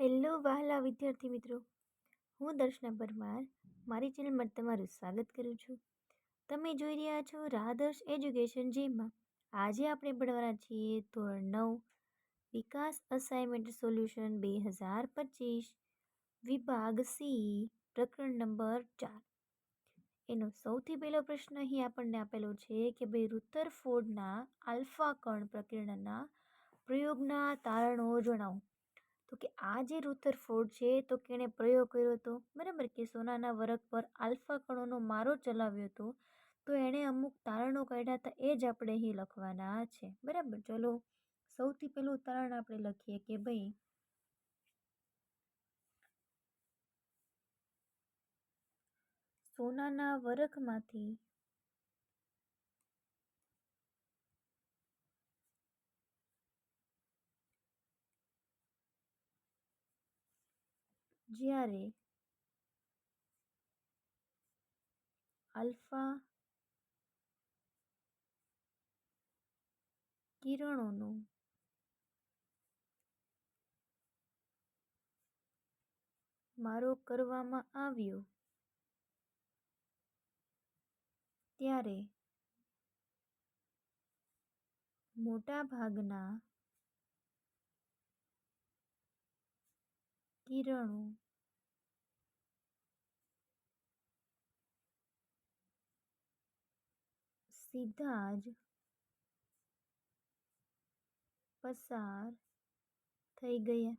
Hello વહાલા વિદ્યાર્થી મિત્રો. હું દર્શના પરમાર, મારી ચેનલમાં તમારું સ્વાગત કરું છું. તમે જોઈ રહ્યા છો રાધર્સ એજ્યુકેશન જેમાં આજે આપણે ભણવાના છીએ ધોરણ નવ, વિકાસ અસાઇનમેન્ટ સોલ્યુશન બે હજાર પચીસ, વિભાગ સી, પ્રકરણ નંબર ચાર. એનો સૌથી પહેલો પ્રશ્ન અહીં આપણને આપેલો છે કે ભાઈ રુથરફોર્ડના આલ્ફા કણ પ્રકીર્ણના પ્રયોગના તારણો જણાવો. તો કે આ જે રુથરફોર્ડ છે, તો કેણે પ્રયોગ કર્યો હતો? બરાબર કે સોનાના વરખ પર આલ્ફા કણોનો મારો ચલાવ્યો હતો, તો એણે અમુક તારણો કાઢ્યા હતા, એ જ આપણે અહીં લખવાના છે. બરાબર? ચલો, સૌથી પહેલું તારણ આપણે લખીએ કે ભાઈ સોનાના વરખમાંથી જ્યારે આલ્ફા કિરણોનું મારો કરવામાં આવ્યો ત્યારે મોટા કિરણો સીધા જ પસાર થઈ ગયા.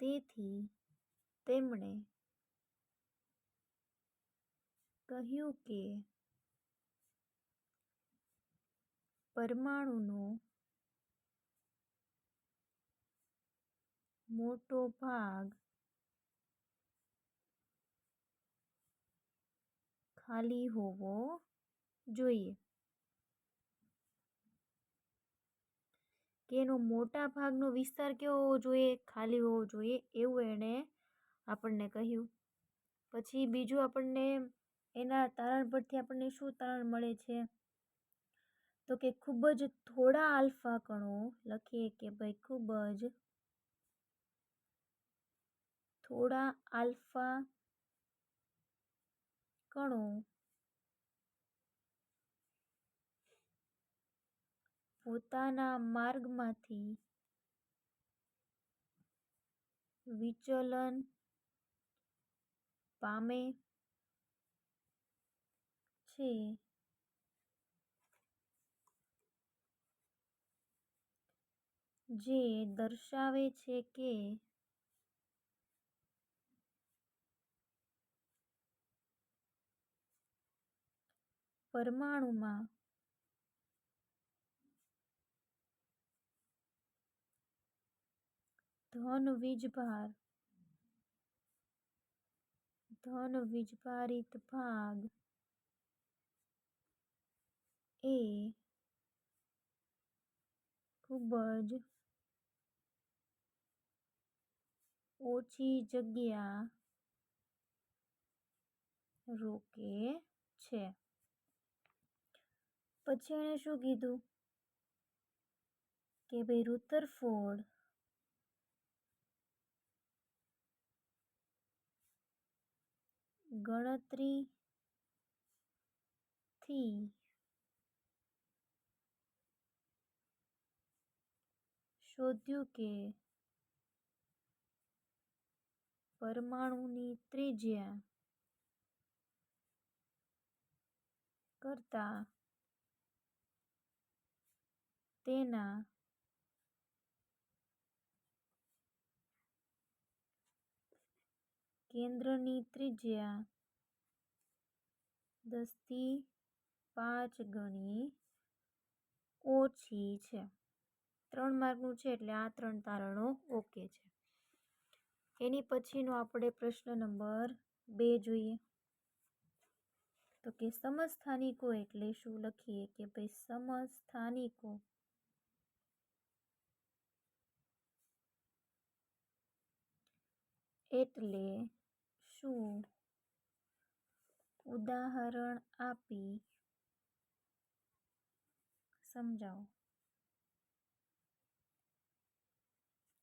તેથી તેમણે કહ્યું કે પરમાણુનો મોટો ભાગ ખાલી હોવો જોઈએ. કે એનો મોટા ભાગનો વિસ્તાર કેવો હોવો જોઈએ? ખાલી હોવો જોઈએ એવું એણે આપણને કહ્યું. પછી બીજું આપણને એના તારણ પરથી આપણને શું તારણ મળે છે? તો કે ખૂબ જ થોડા આલ્ફા કણો લખીએ કે ભાઈ ખૂબ જ થોડા આલ્ફા કણો પોતાના માર્ગમાંથી વિચલન પામે છે. જે દર્શાવે છે કે પરમાણુમાં ધન વીજભાર ધન વીજભારિત ભાગ એ ખૂબ જ ઓછી જગ્યા રોકે છે. પછી એણે શું કીધું? કે ભાઈ રુથરફોર્ડ ગણતરીથી શોધ્યું કે પરમાણુની ત્રિજ્યા કરતા તેના કેન્દ્રની ત્રિજ્યા દસથી પાંચ ગણી ઓછી છે. ત્રણ માર્કનું છે એટલે આ ત્રણ તારણો ઓકે છે. એની પછીનો આપણે પ્રશ્ન નંબર બે જોઈએ. તો કે સમસ્થાનિકો એટલે શું? લખીએ કે ભાઈ સમસ્થાનિકો એટલે શું? ઉદાહરણ આપી. સમજાવો.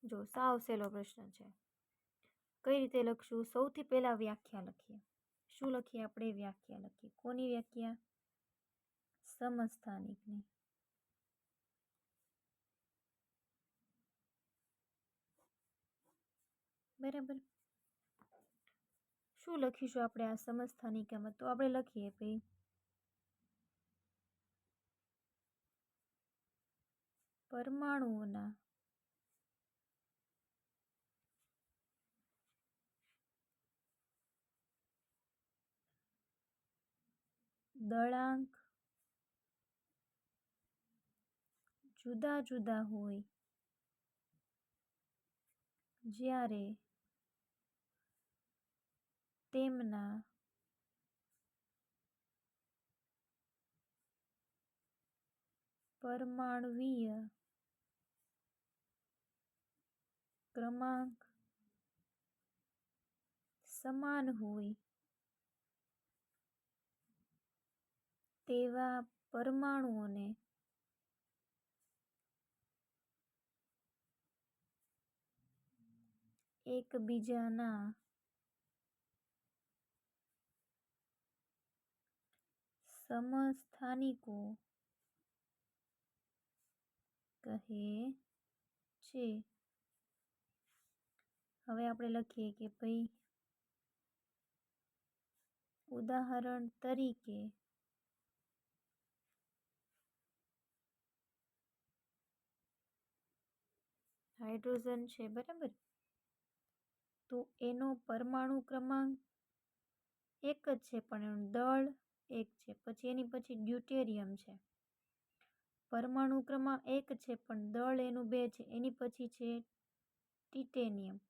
જો સાવ સહેલો પ્રશ્ન છે. કઈ રીતે લખશું? સૌથી પહેલાં વ્યાખ્યા લખીએ. શું લખીએ આપણે? વ્યાખ્યા લખીએ. કોની વ્યાખ્યા? સમસ્થાનિકની. બરાબર? શું લખીશું આપણે આ સમસ્થાનિકામાં તો આપણે લખીએ ભાઈ. પરમાણુઓના દળાંક જુદા જુદા હોય, જ્યારે તેમના પરમાણવીય ક્રમાંક સમાન હોય તેવા પરમાણુઓને એકબીજાના સમસ્થાનિકો કહે છે. હવે આપણે લખીએ કે ભાઈ, ઉદાહરણ તરીકે હાઇડ્રોજન છે, બરાબર? તો એનો પરમાણુ ક્રમાંક એક જ છે, પણ એનું દળ એક છે, પછી એની પછી ડ્યુટેરિયમ છે. પરમાણુ ક્રમાંક એક છે, પણ દળ એનું બે છે, એની પછી છે ટિટેનિયમ.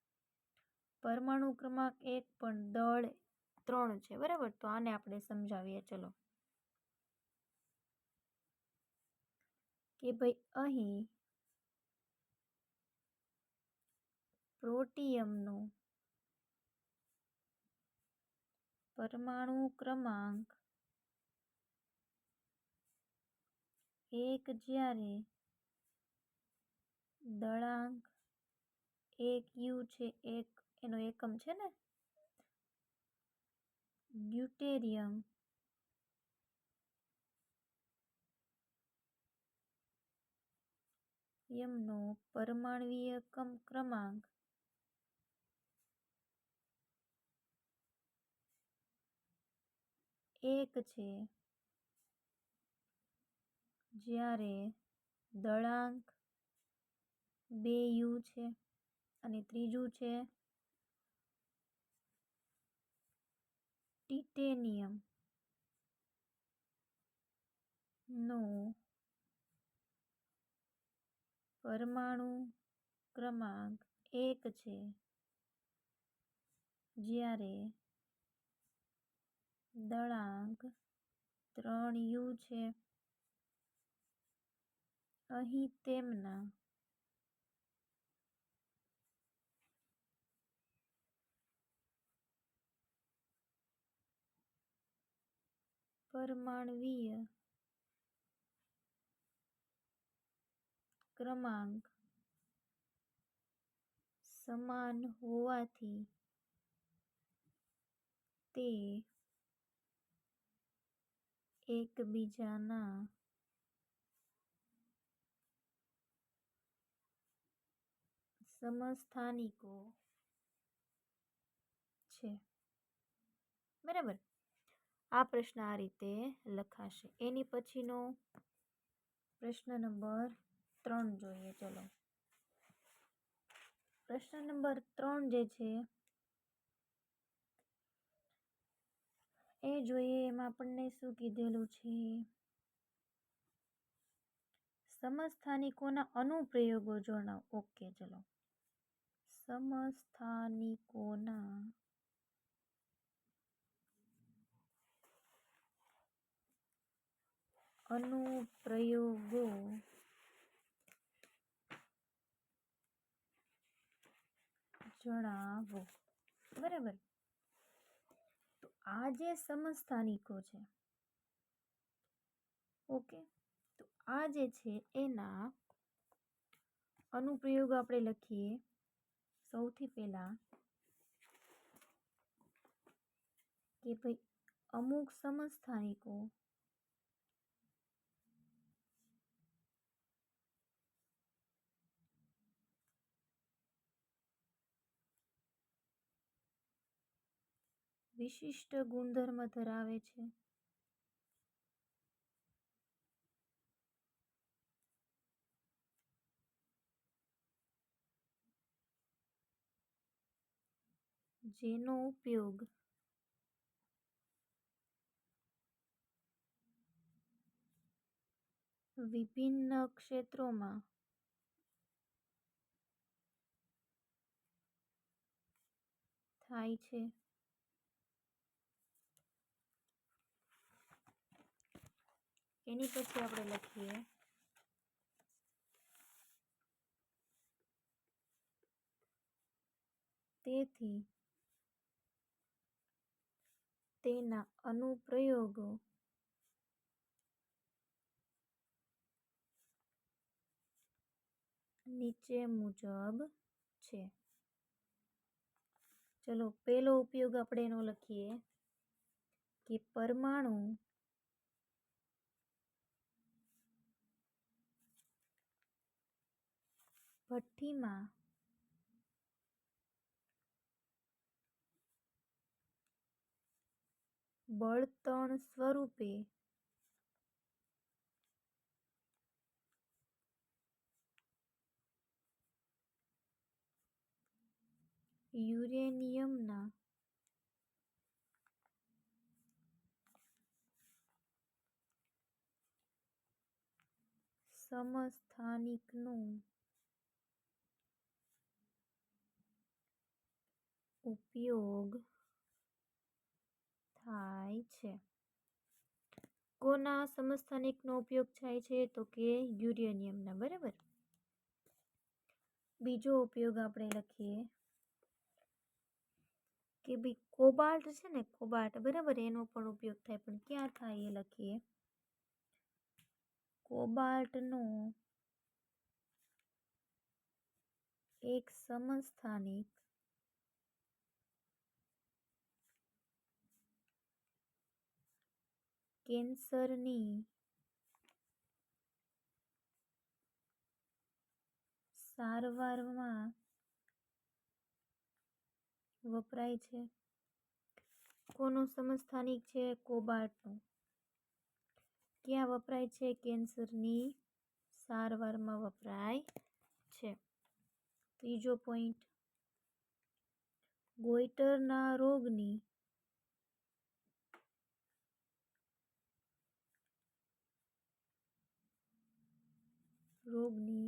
પરમાણુ ક્રમાંક એક, પણ દળ ત્રણ છે, બરાબર? તો આને આપણે સમજાવીએ, ચલો. કે ભાઈ અહીં પ્રોટિયમનો પરમાણુ ક્રમાંક એક જ્યારે દળાંક એક યુ છે, એક એનો એકમ છે ને? ડ્યુટેરિયમ. યમનો પરમાણવીય કમ ક્રમાંક એક છે. જ્યારે દળાંક બે યુ છે અને ત્રીજું છે ટિટેનિયમ નો પરમાણુ ક્રમાંક એક છે. જ્યારે દળાંક ત્રણ યુ છે અહીં તેમના પરમાણવીય ક્રમાંક સમાન હોવાથી તે એકબીજાના સમસ્થાનિકો છે. બરાબર. આ પ્રશ્ન આ રીતે લખાશે. એની પછીનો પ્રશ્ન નંબર ત્રણ જોઈએ. ચલો. પ્રશ્ન નંબર ત્રણ જે છે, એ જોઈએ એમાં આપણને શું કીધેલું છે? સમસ્થાનિકોના અનુપ્રયોગો જણાવો. ઓકે, ચલો. સમસ્થાનિકોના અનુપ્રયોગો જણાવો બરાબર તો આ જે સમસ્થાનિકો છે ઓકે તો આ જે છે એના અનુપ્રયોગ આપણે લખીએ સૌથી પહેલા કે ભાઈ અમુક સમસ્થાનિકો વિશિષ્ટ ગુણધર્મ ધરાવે છે. જેનો ઉપયોગ વિભિન્ન ક્ષેત્રોમાં થાય છે. એની પછી આપણે લખીએ. તેથી તેના અનુપ્રયોગો. નીચે મુજબ છે. ચલો પહેલો ઉપયોગ આપણે એનો લખીએ કે પરમાણુ ભઠ્ઠીમાં બળતણ સ્વરૂપે. યુરેનિયમના. સમસ્થાનિકનું. ઉપયોગ થાય છે. કોના સમસ્થાનિકનો ઉપયોગ થાય છે તો કે યુરેનિયમના બરાબર? બીજો ઉપયોગ આપણે લખીએ કે ભાઈ કોબાલ્ટ છે ને, કોબાલ્ટ, બરાબર? એનો પણ ઉપયોગ થાય, પણ ક્યાં થાય એ લખીએ. કોબાલ્ટનો એક સમસ્થાનિક કેન્સરની સારવારમાં વપરાય છે. કોનું સમસ્થાનિક છે? કોબાલ્ટનું ક્યાં વપરાય છે? કેન્સરની સારવારમાં વપરાય છે. ત્રીજો પોઈન્ટ. ગોઈટરના રોગની રોગની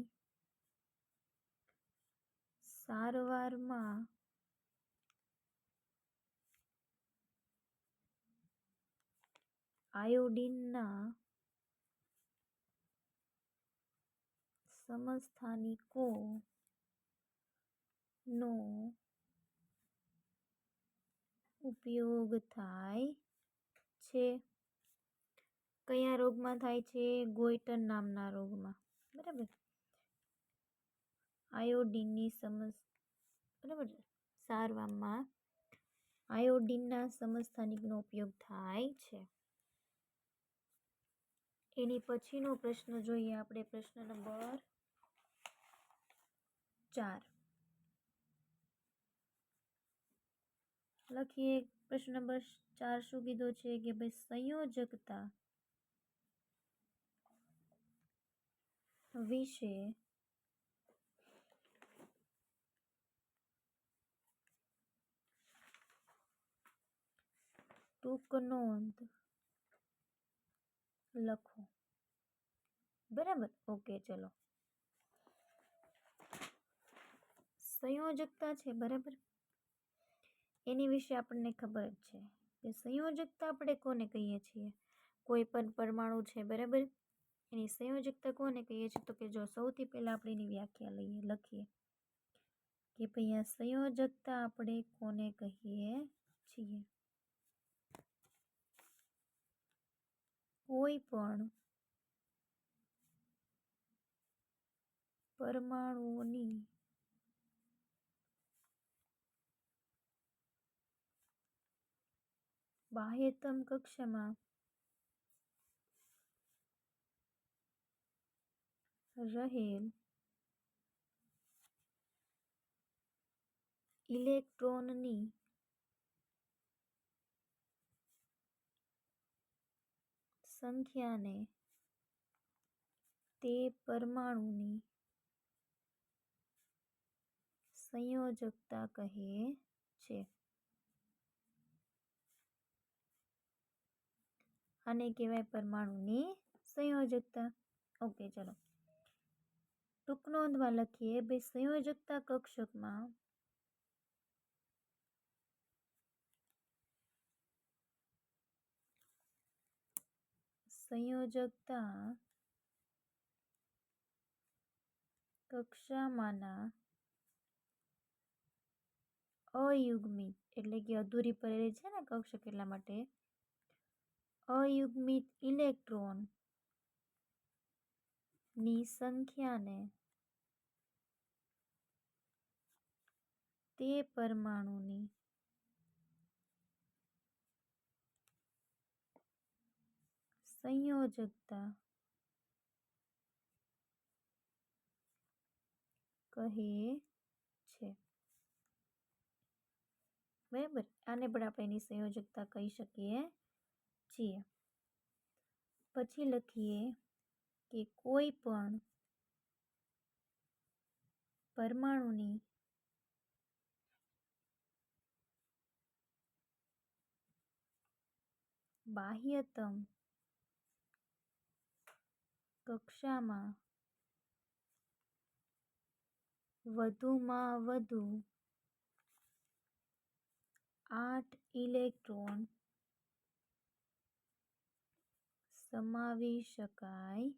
સારવારમાં આયોડિનના સમસ્થાનિકો નો ઉપયોગ થાય છે. કયા રોગમાં થાય છે? ગોઈટર નામના રોગમાં. આયોડિનની સમસ, બરાબર સારવારમાં આયોડિનના સમસ્થાનિકનો ઉપયોગ થાય છે. એની પછીનો પ્રશ્ન જોઈએ આપણે પ્રશ્ન નંબર ચાર. લખીએ પ્રશ્ન નંબર ચાર શું કીધો છે કે ભાઈ સંયોજકતા વિશે ટૂંક નોંધ લખો. બરાબર? ઓકે, ચલો. સંયોજકતા છે, બરાબર? એની વિશે આપણને ખબર જ છે કે સંયોજકતા આપણે કોને કહીએ છીએ? કોઈ પણ પરમાણુ છે, બરાબર? એની સંયોજકતા કોને કહીએ છીએ? તો કે જો સૌથી પહેલાં આપણે એની વ્યાખ્યા લઈએ, લખીએ. કે ભાઈ આ સંયોજકતા આપણે કોને કહીએ છીએ? કોઈ પણ પરમાણુઓની બાહ્યતમ કક્ષામાં રહેલ ઇલેક્ટ્રોનની સંખ્યાને તે પરમાણુની સંયોજકતા કહે છે. આને કહેવાય પરમાણુની સંયોજકતા. ઓકે ચલો ટૂંક નોંધમાં લખીએ ભાઈ સંયોજકતા કક્ષકમાં સંયોજકતા કક્ષામાંના અયુગ્મિત એટલે કે અધૂરી પડેલી છે ને કક્ષક એટલા માટે? અયુગ્મિત ઇલેક્ટ્રોનની સંખ્યાને તે પરમાણુની સંયોજકતા કહે છે. બરાબર આને પણ આપણે એની સંયોજકતા કહી શકીએ છીએ. પછી લખીએ કે કોઈ પણ પરમાણુની બાહ્યતમ કક્ષામાં વધુમાં વધુ આઠ ઇલેક્ટ્રોન સમાવી શકાય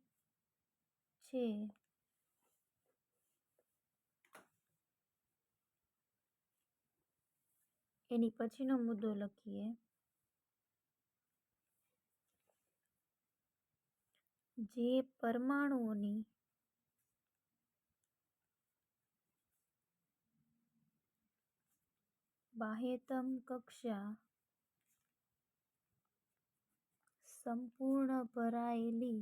છે. એની પછીનો મુદ્દો લખીએ જે પરમાણુઓની બાહ્યતમ કક્ષા સંપૂર્ણ ભરાયેલી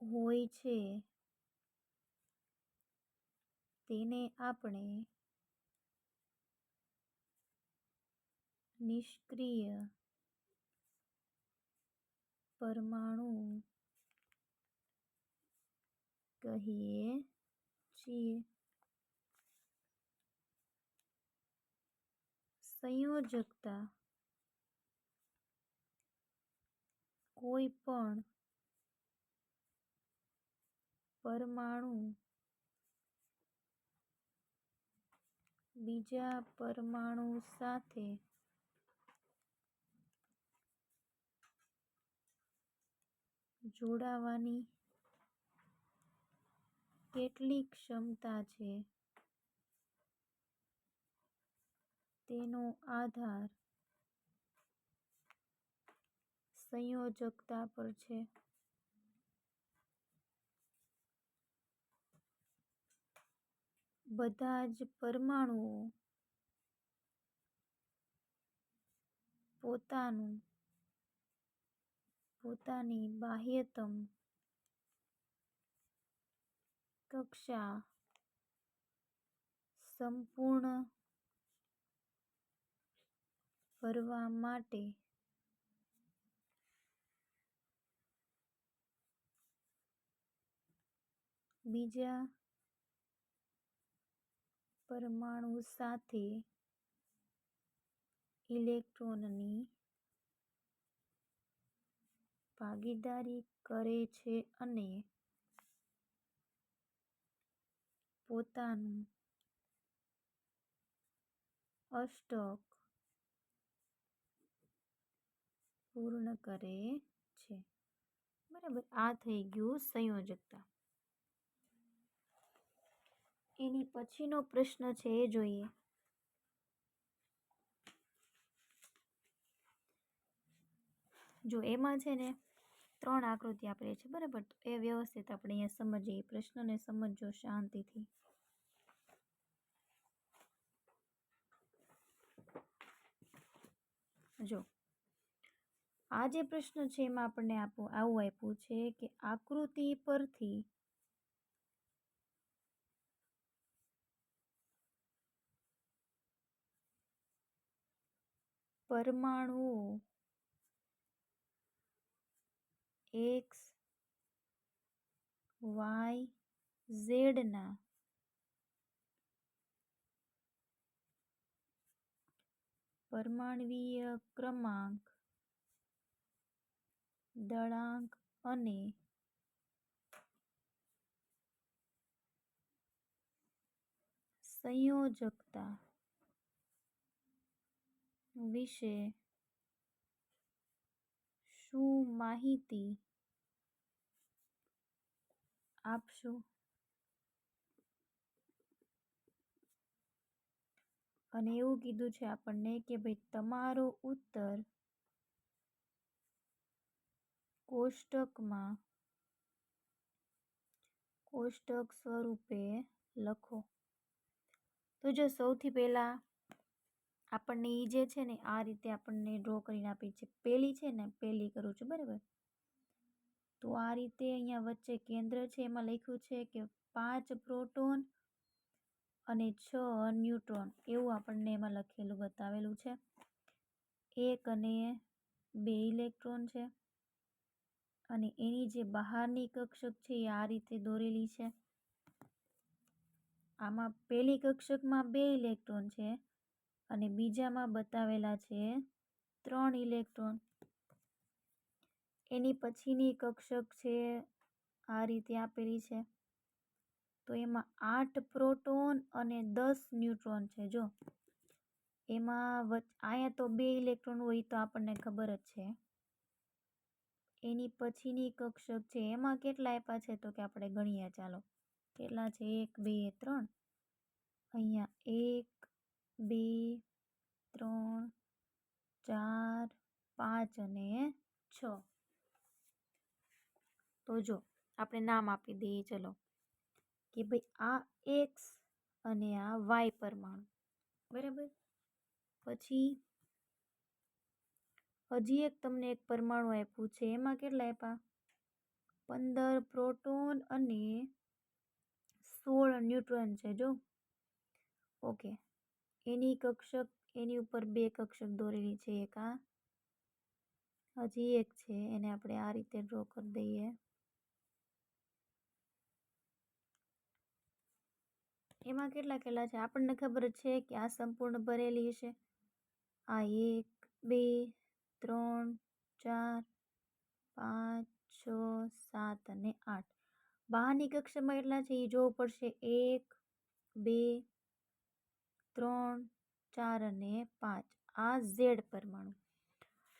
હોય છે તેને આપણે નિષ્ક્રિય પરમાણુ કહીએ છીએ. સંયોજકતા કોઈ પણ પરમાણુ બીજા પરમાણુ સાથે જોડાવાની કેટલી ક્ષમતા છે તેનો આધાર સંયોજકતા પર છે. બધા જ પરમાણુઓ પોતાનું પોતાની બાહ્યતમ કક્ષા સંપૂર્ણ ભરવા માટે બીજા પરમાણુ સાથે ઇલેક્ટ્રોનની ભાગીદારી કરે છે અને પોતાનું અષ્ટક પૂર્ણ કરે છે. બરાબર, આ થઈ ગયું સંયોજકતા. એની પછીનો પ્રશ્ન છે એ જોઈએ જો એમાં છે ને ત્રણ આકૃતિ આપેલી છે, બરાબર? તો એ વ્યવસ્થિત આપણે અહીંયા સમજીએ પ્રશ્નને સમજજો શાંતિથી. જો, આ જે પ્રશ્ન છે એમાં આપણને આપું, આવું આપ્યું છે કે આકૃતિ પરથી પરમાણુઓ એક્સ વાય ઝેડના પરમાણવીય ક્રમાંક દળાંક અને સંયોજકતા વિશે શું માહિતી આપશો? અને એવું કીધું છે આપણને કે ભાઈ તમારો ઉત્તર કોષ્ટકમાં કોષ્ટક સ્વરૂપે લખો. તો જો સૌથી પહેલાં આપણને એ જે છે ને, આ રીતે આપણને ડ્રો કરીને આપી છે. પહેલી છે ને પહેલી કરું છું, બરાબર? તો આ રીતે અહીંયા વચ્ચે કેન્દ્ર છે, એમાં લખ્યું છે કે પાંચ પ્રોટોન અને છ ન્યુટ્રોન, એવું આપણને એમાં લખેલું બતાવેલું છે. એક અને બે ઇલેક્ટ્રોન છે અને એની જે બહારની કક્ષક છે એ આ રીતે દોરેલી છે. આમાં પહેલી કક્ષકમાં બે ઇલેક્ટ્રોન છે અને બીજામાં બતાવેલા છે ત્રણ ઇલેક્ટ્રોન. એની પછીની કક્ષક છે આ રીતે આપેલી છે. તો એમાં આઠ પ્રોટોન અને દસ ન્યુટ્રોન છે. જો એમાં અહીંયા તો બે ઇલેક્ટ્રોન હોય તો આપણને ખબર જ છે. એની પછીની કક્ષક છે. એમાં કેટલા આપ્યા છે તો કે આપણે ગણીએ. ચાલો. કેટલા છે? એક, બે, ત્રણ. અહીંયા એક બે, ત્રણ, ચાર, પાંચ અને છ. તો જો, આપણે નામ આપી દઈએ, ચલો. કે ભાઈ આ એક્સ અને આ વાય પરમાણુ. બરાબર? પછી, હજી એક તમને એક પરમાણુ આપ્યું છે, એમાં કેટલા આપ્યા? પંદર પ્રોટોન અને સોળ ન્યુટ્રોન છે, જો. ઓકે. એની કક્ષક, એની ઉપર બે કક્ષક દોરેલી છે એક આ હજી એક છે, એને આપણે આ રીતે ડ્રો કરી દઈએ. એમાં કેટલા કેટલા છે? આપણને ખબર છે કે આ સંપૂર્ણ ભરેલી છે આ એક, બે, ત્રણ, ચાર, પાંચ, છ, સાત અને આઠ. બહારની કક્ષામાં એટલા છે? એ જોવું પડશે. એક, બે ત્રણ, ચાર અને પાંચ. આ ઝેડ પરમાણુ.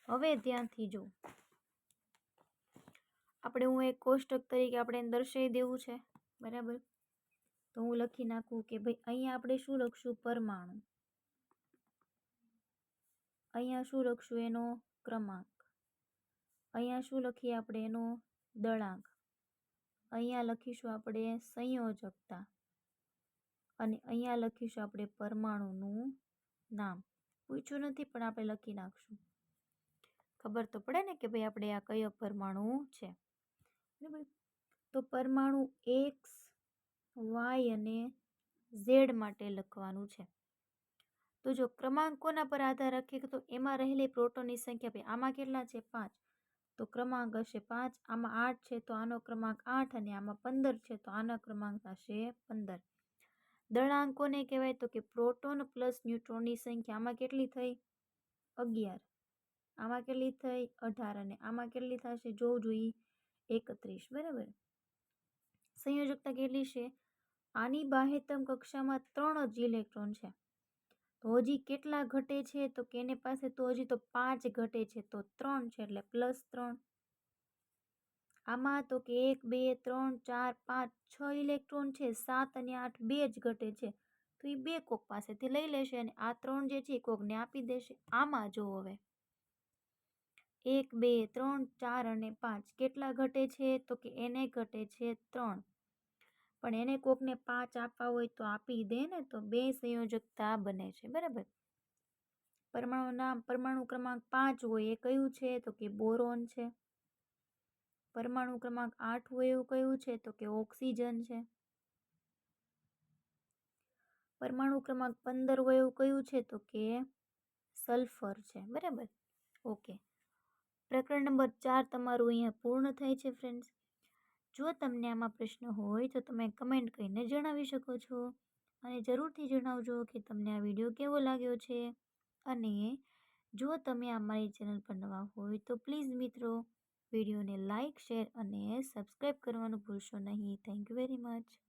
હવે ત્યાંથી જો આપણે હું એક કોષ્ટક તરીકે આપણે દર્શાવી દેવું છે. બરાબર? તો હું લખી નાખું કે ભાઈ અહીંયા આપણે શું લખશું? પરમાણુ. અહીંયા શું લખશું? એનો ક્રમાંક. અહીંયા શું લખીએ આપણે? એનો દળાંક. અહીંયા લખીશું આપણે સંયોજકતા. અને અહીંયા લખીશું આપણે પરમાણુનું નામ. પૂછ્યું નથી, પણ આપણે લખી નાખશું. ખબર તો પડે ને કે ભાઈ આપણે આ કયો પરમાણુ છે? બરાબર તો પરમાણુ એક્સ વાય અને ઝેડ માટે લખવાનું છે. તો જો ક્રમાંક કોના પર આધાર રાખીએ તો એમાં રહેલી પ્રોટોનની સંખ્યા ભાઈ આમાં કેટલા છે? પાંચ. તો ક્રમાંક હશે પાંચ. આમાં આઠ છે તો આનો ક્રમાંક આઠ અને આમાં પંદર છે તો આનો ક્રમાંક થશે પંદર. દળાંક કોને કહેવાય તો કે પ્રોટોન પ્લસ ન્યુટ્રોનની સંખ્યા આમાં કેટલી થઈ? અગિયાર. આમાં કેટલી થઈ? અઢાર અને આમાં કેટલી થશે? જોવું જોઈએ. એકત્રીસ. બરાબર? સંયોજકતા કેટલી છે? આની બાહ્યતમ કક્ષામાં ત્રણ જ ઇલેક્ટ્રોન છે. તો હજી કેટલા ઘટે છે? તો કેને પાસે તો હજી તો પાંચ ઘટે છે. તો ત્રણ છે એટલે પ્લસ ત્રણ. આમાં તો કે એક, બે, ત્રણ, ચાર, પાંચ, છ ઇલેક્ટ્રોન છે, સાત અને આઠ બે જ ઘટે છે. તો એ બે કોક પાસેથી લઈ લેશે અને આ ત્રણ જે છે એ કોકને આપી દેશે. આમાં જો હવે. એક, બે, ત્રણ, ચાર અને પાંચ કેટલા ઘટે છે? તો કે એને ઘટે છે ત્રણ. પણ એને કોકને પાંચ આપવા હોય તો આપી દે ને તો બે સંયોજકતા બને છે, બરાબર? પરમાણુ નામ, પરમાણુ ક્રમાંક પાંચ હોય એ કયું છે? તો કે બોરોન છે. પરમાણુ ક્રમાંક આઠ હોય એવું કયું છે, તો કે ઓક્સિજન છે. પરમાણુ ક્રમાંક પંદર હોય એવું કયું છે, તો કે સલ્ફર છે, બરાબર? ઓકે. પ્રકરણ નંબર ચાર તમારું અહીંયા પૂર્ણ થાય છે ફ્રેન્ડ્સ જો તમને આમાં પ્રશ્ન હોય, તો તમે કમેન્ટ કરીને જણાવી શકો છો. અને જરૂરથી જણાવજો કે તમને આ વીડિયો કેવો લાગ્યો છે. અને જો તમે અમારી ચેનલ પર નવા હોય, તો પ્લીઝ મિત્રો વિડીયોને લાઇક શેર અને સબસ્ક્રાઈબ કરવાનું ભૂલશો નહીં. Thank you very much